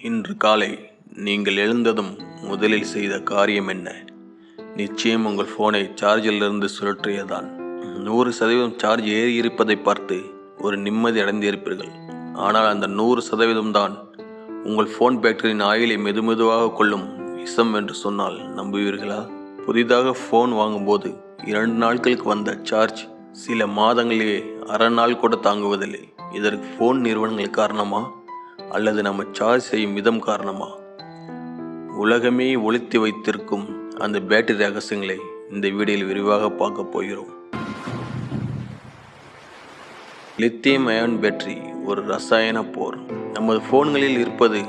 இன்று காலை நீங்கள் எழுந்ததும் முதலில் செய்த காரியம் என்ன? நிச்சயம் உங்கள் ஃபோனை சார்ஜிலிருந்து சுழற்றியதான் நூறு சதவீதம் சார்ஜ் ஏறி இருப்பதை பார்த்து ஒரு நிம்மதி அடைந்திருப்பீர்கள். ஆனால் அந்த நூறு சதவீதம் தான் உங்கள் ஃபோன் பேட்டரியின் ஆயிலை மெதுமெதுவாக கொள்ளும் விஷம் என்று சொன்னால் நம்புவீர்களா? புதிதாக ஃபோன் வாங்கும்போது இரண்டு நாட்களுக்கு வந்த சார்ஜ் சில மாதங்களிலேயே அரை நாள் கூட தாங்குவதில்லை. இதற்கு ஃபோன் நிறுவனங்கள் காரணமா? அல்லது நம்ம சார்ஜ் செய்யும் விதம் காரணமா? உலகமே ஒளித்து வைத்திருக்கும் அந்த பேட்டரி ரகசியங்களை இந்த வீடியோவில் விரிவாக பார்க்க போகிறோம். லித்தியம் அயன் பேட்டரி ஒரு ரசாயன போர். நமது ஃபோன்களில் இருப்பது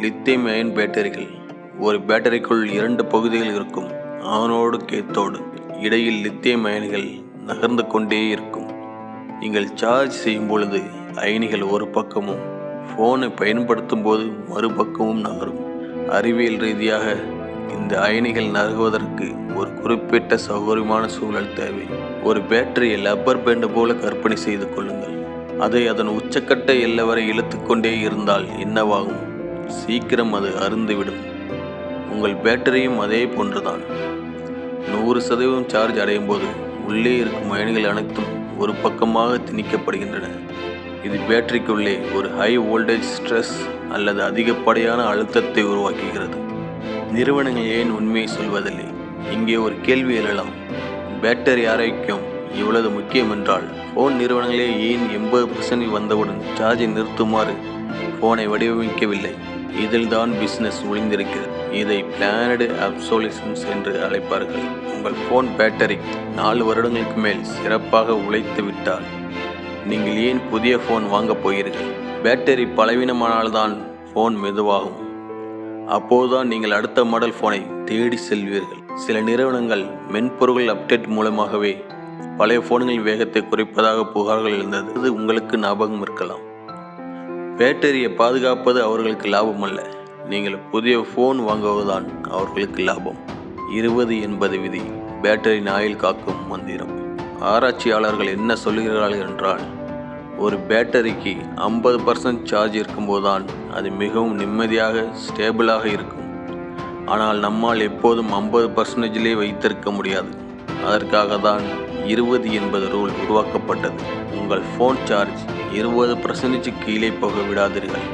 லித்தியம் அயன் பேட்டரிகள் ஒரு பேட்டரிக்குள் இரண்டு பகுதிகள் இருக்கும். ஆனோடு கேத்தோடு இடையில் லித்தியம் அயனிகள் நகர்ந்து கொண்டே இருக்கும். நீங்கள் சார்ஜ் செய்யும் பொழுது அயனிகள் ஒரு பக்கமும் ஃபோனை பயன்படுத்தும் போது மறுபக்கமும் நகரும். அறிவியல் ரீதியாக இந்த அயனிகள் நகர்வதற்கு ஒரு குறிப்பிட்ட சௌகரியமான சூழல் தேவை. ஒரு பேட்டரியை லப்பர் பேண்டு போல கற்பனை செய்து கொள்ளுங்கள். அதை அதன் உச்சக்கட்ட எல்லை வரை இழுத்துக்கொண்டே இருந்தால் என்னவாகும்? சீக்கிரம் அது அருந்துவிடும் உங்கள் பேட்டரியும் அதே போன்றுதான். நூறு சதவீதம் சார்ஜ் அடையும் போது உள்ளே இருக்கும் அயனிகள் அனைத்தும் ஒரு பக்கமாக திணிக்கப்படுகின்றன. இது பேட்டரிக்குள்ளே ஒரு ஹை வோல்டேஜ் ஸ்ட்ரெஸ் அல்லது அதிகப்படியான அழுத்தத்தை உருவாக்குகிறது. நிறுவனங்கள் ஏன் உண்மையை சொல்வதில்லை? இங்கே ஒரு கேள்வி எழலாம். பேட்டரி ஆரோக்கியம் இவ்வளவு முக்கியம் என்றால் ஃபோன் நிறுவனங்களே ஏன் எண்பது பர்சன்ட் வந்தவுடன் சார்ஜை நிறுத்துமாறு ஃபோனை வடிவமைக்கவில்லை? இதில் தான் பிஸ்னஸ் ஒளிந்திருக்கிறது. இதை பிளானடு அப்சோலிசன்ஸ் என்று அழைப்பார்கள். உங்கள் ஃபோன் பேட்டரி நாலு வருடங்களுக்கு மேல் சிறப்பாக உழைத்து விட்டால் நீங்கள் ஏன் புதிய ஃபோன் வாங்கப் போகிறீர்கள்? பேட்டரி பலவீனமானால்தான் ஃபோன் மெதுவாகும். அப்போதுதான் நீங்கள் அடுத்த மாடல் ஃபோனை தேடி செல்வீர்கள். சில நிறுவனங்கள் மென்பொருள் அப்டேட் மூலமாகவே பழைய ஃபோன்களின் வேகத்தை குறைப்பதாக புகார்கள் இருந்தது இது உங்களுக்கு ஞாபகம் இருக்கலாம். பேட்டரியை பாதுகாப்பது அவர்களுக்கு லாபம் அல்ல நீங்கள் புதிய ஃபோன் வாங்குவதுதான் அவர்களுக்கு லாபம். இருபது என்பது விதி. பேட்டரியின் நாயில் காக்கும் மந்திரம். ஆராய்ச்சியாளர்கள் என்ன சொல்கிறார்கள் என்றால் ஒரு பேட்டரிக்கு ஐம்பது பர்சன்ட் சார்ஜ் இருக்கும்போதுதான் அது மிகவும் நிம்மதியாக ஸ்டேபிளாக இருக்கும். ஆனால் நம்மால் எப்போதும் ஐம்பது பர்சன்டேஜிலே வைத்திருக்க முடியாது. அதற்காக தான் இருபது என்பது ரூல் உருவாக்கப்பட்டது. உங்கள் ஃபோன் சார்ஜ் இருபது பர்சன்டேஜ் கீழே போக விடாதீர்கள்.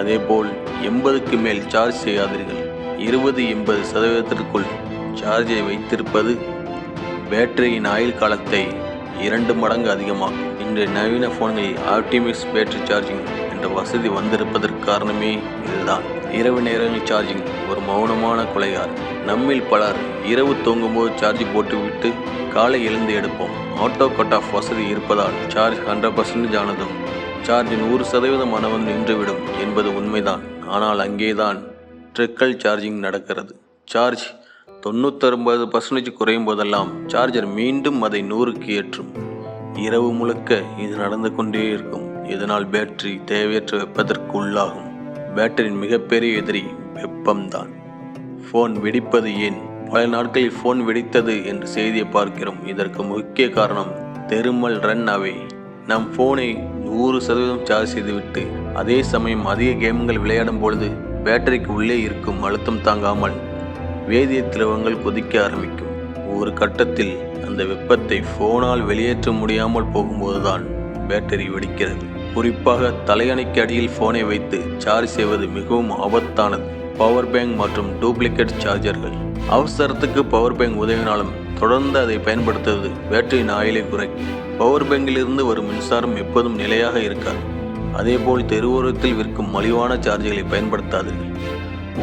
அதேபோல் எண்பதுக்கு மேல் சார்ஜ் செய்யாதீர்கள். இருபது எண்பது சதவீதத்திற்குள் சார்ஜை வைத்திருப்பது பேட்டரியின் ஆயுள் காலத்தை இரண்டு மடங்கு அதிகமாக இன்றைய நவீன ஃபோன்களில் ஆப்டிமிக்ஸ் பேட்டரி சார்ஜிங் என்ற வசதி வந்திருப்பதற்கு காரணமே இதுதான். இரவு நேரங்கள் சார்ஜிங் ஒரு மௌனமான கொலையார் நம்மில் பலர் இரவு தூங்கும்போது சார்ஜ் போட்டுவிட்டு காலை எழுந்து எடுப்போம். ஆட்டோ கட் ஆஃப் வசதி இருப்பதால் சார்ஜ் ஹண்ட்ரட் பர்சன்டேஜ் ஆனதும் சார்ஜ் நூறு சதவீதம் ஆனவன் நின்றுவிடும் என்பது உண்மைதான். ஆனால் அங்கேதான் ட்ரிக்கல் சார்ஜிங் நடக்கிறது. சார்ஜ் தொண்ணூத்தொன்பது பர்சன்டேஜ் குறையும் போதெல்லாம் சார்ஜர் மீண்டும் அதை நூறுக்கு ஏற்றும். இரவு முழுக்க இது நடந்து கொண்டே இருக்கும். இதனால் பேட்டரி தேவையற்ற வெப்பத்திற்கு உள்ளாகும். பேட்டரியின் மிகப்பெரிய எதிரி வெப்பம்தான். ஃபோன் வெடிப்பது ஏன்? பல நாட்களில் ஃபோன் வெடித்தது என்று செய்தியை பார்க்கிறோம். இதற்கு முக்கிய காரணம் தெருமல் ரன் அவே நம் ஃபோனை நூறு சதவீதம் சார்ஜ் செய்துவிட்டு அதே சமயம் அதிக கேம்கள் விளையாடும் பொழுது பேட்டரிக்கு உள்ளே இருக்கும் அழுத்தம் தாங்காமல் வேதிய திரவங்கள் கொதிக்க ஆரம்பிக்கும். ஒரு கட்டத்தில் அந்த வெப்பத்தை ஃபோனால் வெளியேற்ற முடியாமல் போகும்போதுதான் பேட்டரி வெடிக்கிறது. குறிப்பாக தலையணைக்கு அடியில் ஃபோனை வைத்து சார்ஜ் செய்வது மிகவும் ஆபத்தானது. பவர் பேங்க் மற்றும் டூப்ளிகேட் சார்ஜர்கள். அவசரத்துக்கு பவர் பேங்க் உதவினாலும் தொடர்ந்து அதை பயன்படுத்துவது பேட்டரியின் ஆயிலை குறைக்கும். பவர் பேங்கிலிருந்து வரும் மின்சாரம் எப்போதும் நிலையாக இருக்காது. அதேபோல் தெருவோரத்தில் விற்கும் மலிவான சார்ஜ்களை பயன்படுத்தாதீர்கள்.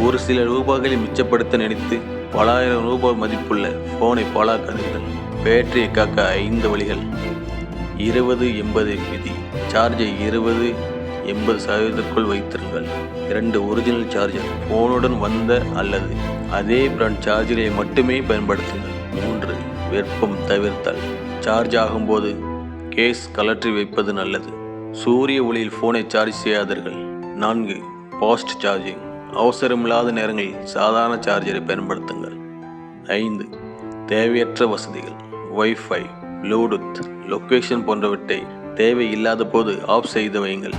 ஒரு சில ரூபாய்களை மிச்சப்படுத்த நினைத்து பல ஆயிரம் ரூபாய் மதிப்புள்ள ஃபோனை பாழாக்காதீர்கள் பேட்டரியை காக்க ஐந்து வழிகள். இருபது எண்பது விதி. சார்ஜை இருபது எண்பது சதவீதத்திற்குள் வைத்திருங்கள். இரண்டு ஒரிஜினல் சார்ஜர் ஃபோனுடன் வந்த அல்லது அதே பிராண்ட் சார்ஜரை மட்டுமே பயன்படுத்துங்கள். மூன்று வெப்பம் தவிர்த்தல். சார்ஜ் ஆகும்போது கேஸ் கலற்றி வைப்பது நல்லது. சூரிய ஒளியில் ஃபோனை சார்ஜ் செய்யாதீர்கள். நான்கு ஃபாஸ்ட் சார்ஜிங் அவசரமில்லாத நேரங்களில் சாதாரண சார்ஜரை பயன்படுத்துங்கள். ஐந்து தேவையற்ற வசதிகள் வைஃபை ப்ளூடூத் லொக்கேஷன் போன்றவற்றை தேவை இல்லாத போது ஆஃப் செய்து வையுங்கள்.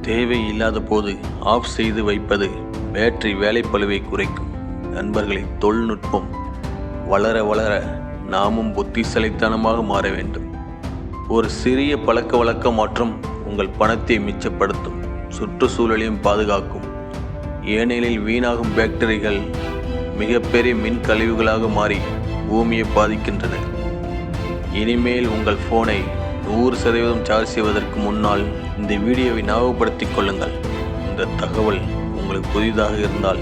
தேவை இல்லாத போது ஆஃப் செய்து வைப்பது பேட்டரி வேலைப்பழுவை குறைக்கும். நண்பர்களை தொழில்நுட்பம் வளர வளர நாமும் புத்திசாலித்தனமாக மாற வேண்டும். ஒரு சிறிய பழக்க வழக்க மாற்றம் உங்கள் பணத்தை மிச்சப்படுத்தும். சுற்றுச்சூழலையும் பாதுகாக்கும். ஏனெனில் வீணாகும் பாக்டீரியாக்கள் மிகப்பெரிய மின் கழிவுகளாக மாறி பூமியை பாதிக்கின்றன. இனிமேல் உங்கள் ஃபோனை நூறு சதவீதம் சார்ஜ் செய்வதற்கு முன்னால் இந்த வீடியோவை ஞாபகப்படுத்திக் கொள்ளுங்கள். இந்த தகவல் உங்களுக்கு புதிதாக இருந்தால்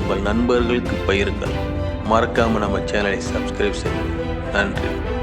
உங்கள் நண்பர்களுக்கு பகிருங்கள். மறக்காமல் நம்ம சேனலை சப்ஸ்கிரைப் செய்யுங்கள். நன்றி.